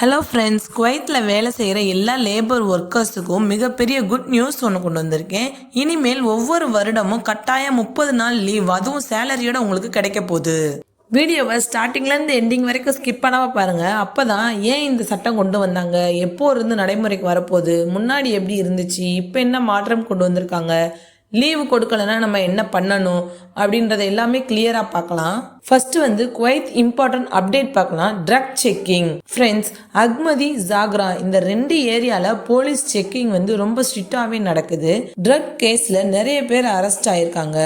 Hello friends குவைத்தில் வேலை செய்கிற எல்லா லேபர் ஒர்க்கர்ஸுக்கும் மிகப்பெரிய குட் நியூஸ் ஒன்று கொண்டு வந்திருக்கேன். இனிமேல் ஒவ்வொரு வருடமும் கட்டாயம் முப்பது நாள் லீவ் அதுவும் சேலரியோட உங்களுக்கு கிடைக்க போகுது. வீடியோவை ஸ்டார்டிங்லேருந்து எண்டிங் வரைக்கும் ஸ்கிப் பண்ணாமல் பாருங்கள் அப்போ தான் ஏன் இந்த சட்டம் கொண்டு வந்தாங்க? எப்போ இருந்து நடைமுறைக்கு வரப்போகுது? முன்னாடி எப்படி இருந்துச்சு? இப்போ என்ன மாற்றம் கொண்டு வந்திருக்காங்க? லீவு கொடுக்கலனா நம்ம என்ன பண்ணணும் அப்படின்றத எல்லாமே கிளியராக பார்க்கலாம். ஃபர்ஸ்ட் வந்து குவைத் இம்பார்ட்டன்ட் அப்டேட் பார்க்கலாம். Drug checking friends Ahmadi Jahra இந்த ரெண்டு ஏரியாவில் போலீஸ் செக்கிங் வந்து ரொம்ப ஸ்ட்ரிக்டாகவே நடக்குது. ட்ரக் கேஸில் நிறைய பேர் அரெஸ்ட் ஆயிருக்காங்க.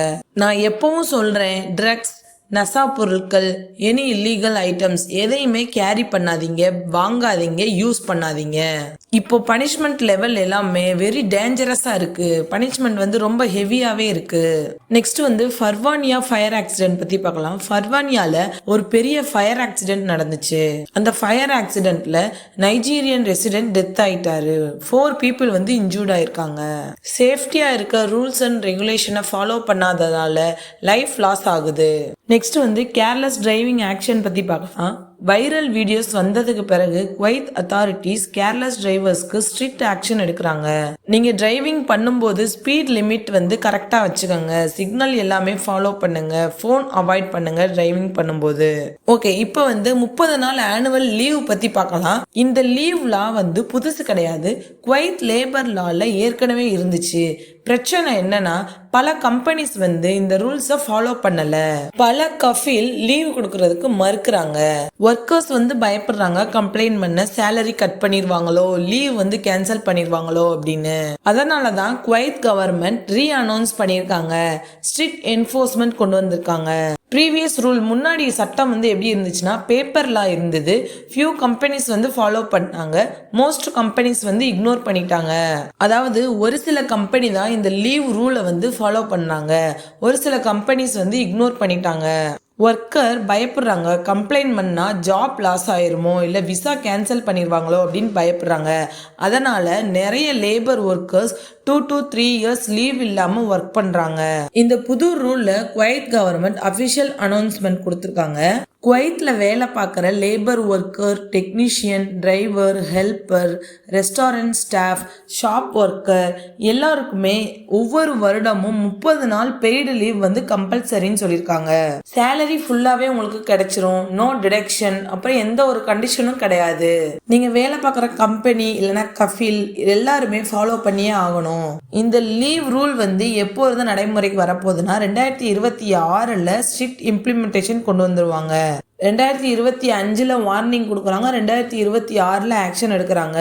நான் எப்பவும் சொல்கிறேன் ட்ரக்ஸ் நசா பொருட்கள் எனி இல்லீகல் ஐட்டம்ஸ் எதையுமே கேரி பண்ணாதீங்க வாங்காதீங்க யூஸ் பண்ணாதீங்க. இப்போ பனிஷ்மெண்ட் லெவல் எல்லாமே வெரி டேஞ்சரஸாக இருக்கு. பனிஷ்மெண்ட் வந்து ரொம்ப ஹெவியாகவே இருக்கு. நெக்ஸ்ட் வந்து ஃபர்வானியா ஃபயர் ஆக்சிடென்ட் பற்றி பார்க்கலாம். ஃபர்வானியால ஒரு பெரிய ஃபயர் ஆக்சிடென்ட் நடந்துச்சு. அந்த ஃபயர் ஆக்சிடென்ட்ல நைஜீரியன் ரெசிடென்ட் டெத் ஆயிட்டாரு. ஃபோர் பீப்புள் வந்து இன்ஜூர்ட் ஆயிருக்காங்க. சேஃப்டியாக இருக்க ரூல்ஸ் அண்ட் ரெகுலேஷனை ஃபாலோ பண்ணாததால லைஃப் லாஸ் ஆகுது. நெக்ஸ்ட் வந்து கேர்லெஸ் டிரைவிங் ஆக்ஷன் பற்றி பார்க்கலாம். வைரல் வீடியோஸ் வந்ததுக்கு பிறகு குவைத் அத்தாரிட்டிஸ் கேர்லெஸ் டிரைவர்ஸ்க்கு ஸ்ட்ரிக்ட் ஆக்ஷன் எடுக்கிறாங்க. நீங்கள் டிரைவிங் பண்ணும்போது ஸ்பீட் லிமிட் வந்து கரெக்டாக வச்சுக்கோங்க. சிக்னல் எல்லாமே ஃபாலோ பண்ணுங்க. ஃபோன் அவாய்ட் பண்ணுங்க டிரைவிங் பண்ணும்போது. ஓகே இப்போ வந்து முப்பது நாள் ஆனுவல் லீவ் பற்றி பார்க்கலாம். இந்த லீவ் லா வந்து புதுசு கிடையாது. குவைத் லேபர் லால ஏற்கனவே இருந்துச்சு. பிரச்சனை என்னன்னா பல கம்பெனிஸ் வந்து இந்த ரூல்ஸை ஃபாலோ பண்ணல. பல கஃபீல் லீவ் கொடுக்கறதுக்கு மறுக்கிறாங்க. ஒர்க்கர்ஸ் வந்து பயப்படுறாங்க. கம்ப்ளைண்ட் பண்ண சேலரி கட் பண்ணிடுவாங்களோ? லீவ் வந்து கேன்சல் பண்ணிடுவாங்களோ? அப்படின்னு. அதனால தான் குவைத் கவர்மெண்ட் ரீ அனௌன்ஸ் பண்ணியிருக்காங்க. ஸ்ட்ரிக்ட் என்ஃபோர்ஸ்மெண்ட் கொண்டு வந்திருக்காங்க. ப்ரீவியஸ் ரூல் முன்னாடி சட்டம் வந்து எப்படி இருந்துச்சுன்னா பேப்பர்லாம் இருந்தது. ஃபியூ கம்பெனிஸ் வந்து ஃபாலோ பண்ணாங்க. மோஸ்ட் கம்பெனிஸ் வந்து இக்னோர் பண்ணிட்டாங்க. அதாவது ஒரு சில கம்பெனி தான் இந்த லீவ் ரூலை வந்து ஃபாலோ பண்ணாங்க. ஒரு சில கம்பெனிஸ் வந்து இக்னோர் பண்ணிட்டாங்க. ஒர்க்கர் பயப்படுறாங்க. கம்ப்ளைண்ட் பண்ணால் ஜாப் லாஸ் ஆயிருமோ? இல்லை விசா கேன்சல் பண்ணிடுவாங்களோ அப்படின்னு பயப்படுறாங்க. அதனால் நிறைய labour workers two to three years leave இல்லாமல் ஒர்க் பண்ணுறாங்க இந்த புது ரூலில் குவைத் கவர்மெண்ட் அஃபிஷியல் அனௌன்ஸ்மெண்ட் கொடுத்துருக்காங்க. குவைத்தில் வேலை பார்க்குற labour worker technician driver helper restaurant staff shop worker எல்லாருக்குமே ஒவ்வொரு வருடமும் முப்பது நாள் பெய்டு லீவ் வந்து கம்பல்சரின்னு சொல்லியிருக்காங்க. சேலரி ஃபுல்லாகவே உங்களுக்கு கிடைச்சிரும். நோ டிடக்ஷன் அப்புறம் எந்த ஒரு கண்டிஷனும் கிடையாது. நீங்கள் வேலை பார்க்குற கம்பெனி இல்லைன்னா கஃபில் எல்லாருமே ஃபாலோ பண்ணியே ஆகணும். இந்த லீவ் ரூல் வந்து எப்போ இருந்து நடைமுறைக்கு வரப்போகுதுன்னா ரெண்டாயிரத்தி இருபத்தி ஆறில் ஸ்ட்ரிக்ட் இம்ப்ளிமெண்டேஷன் கொண்டு வந்துருவாங்க. ரெண்டாயிரத்தி இருபத்தி அஞ்சில் வார்னிங் கொடுக்குறாங்க ரெண்டாயிரத்தி இருபத்தி ஆறில் ஆக்ஷன் எடுக்கிறாங்க.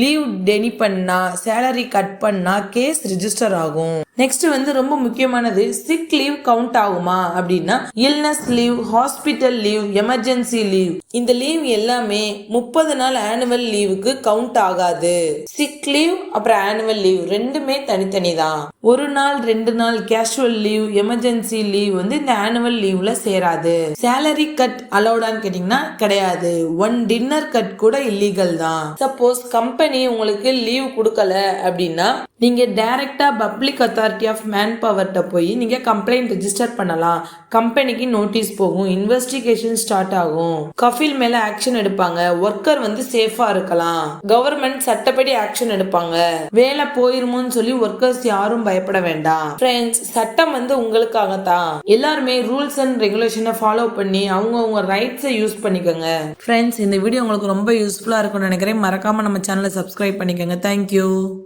லீவ் டெனி பண்ணால் சேலரி கட் பண்ணால் கேஸ் ரிஜிஸ்டர் ஆகும். நெக்ஸ்ட் வந்து ரொம்ப முக்கியமானது சிக் லீவ் கவுண்ட் ஆகுமா? அப்படின்னா illness leave hospital leave emergency leave இந்த லீவ் எல்லாமே முப்பது நாள் ஆனுவல் லீவுக்கு கவுண்ட் ஆகாது. சிக் லீவ் அப்புறம் ஆனுவல் லீவ் ரெண்டுமே தனித்தனி தான். ஒரு நாள் ரெண்டு நாள் கேஷுவல் லீவ் எமர்ஜென்சி லீவ் வந்து இந்த ஆனுவல் லீவ்ல சேராது. சேலரி கட் அலௌடான்னு கேட்டீங்கன்னா கிடையாது. ஒன் டின்னர் கட் கூட இல்லீகல் தான். சப்போஸ் கம்பெனி உங்களுக்கு லீவ் கொடுக்கல அப்படின்னா நீங்க டைரக்டா பப்ளிக் அத்தாரிட்டி ஆஃப் மேன் பவர்கிட்ட போய் நீங்க கம்ப்ளைண்ட் ரெஜிஸ்டர் பண்ணலாம். கம்பெனிக்கு நோட்டீஸ் போகும். இன்வெஸ்டிகேஷன் ஸ்டார்ட் ஆகும். கஃபில் மேல ஆக்ஷன் எடுப்பாங்க. ஒர்க்கர் வந்து சேஃபாக இருக்கலாம். கவர்மெண்ட் சட்டப்படி ஆக்ஷன் எடுப்பாங்க. வேலை போயிருமோன்னு சொல்லி ஒர்க்கர்ஸ் யாரும் பயப்பட வேண்டாம். ஃப்ரெண்ட்ஸ் சட்டம் வந்து உங்களுக்காக தான் எல்லாருமே ரூல்ஸ் அண்ட் ரெகுலேஷனை ஃபாலோ பண்ணி அவங்கவுங்க ரைட்ஸை யூஸ் பண்ணிக்கோங்க. ஃப்ரெண்ட்ஸ் இந்த வீடியோ உங்களுக்கு ரொம்ப யூஸ்ஃபுல்லாக இருக்கும்னு நினைக்கிறேன். மறக்காமல் நம்ம சேனலை சப்ஸ்கிரைப் பண்ணிக்கோங்க. தேங்க்யூ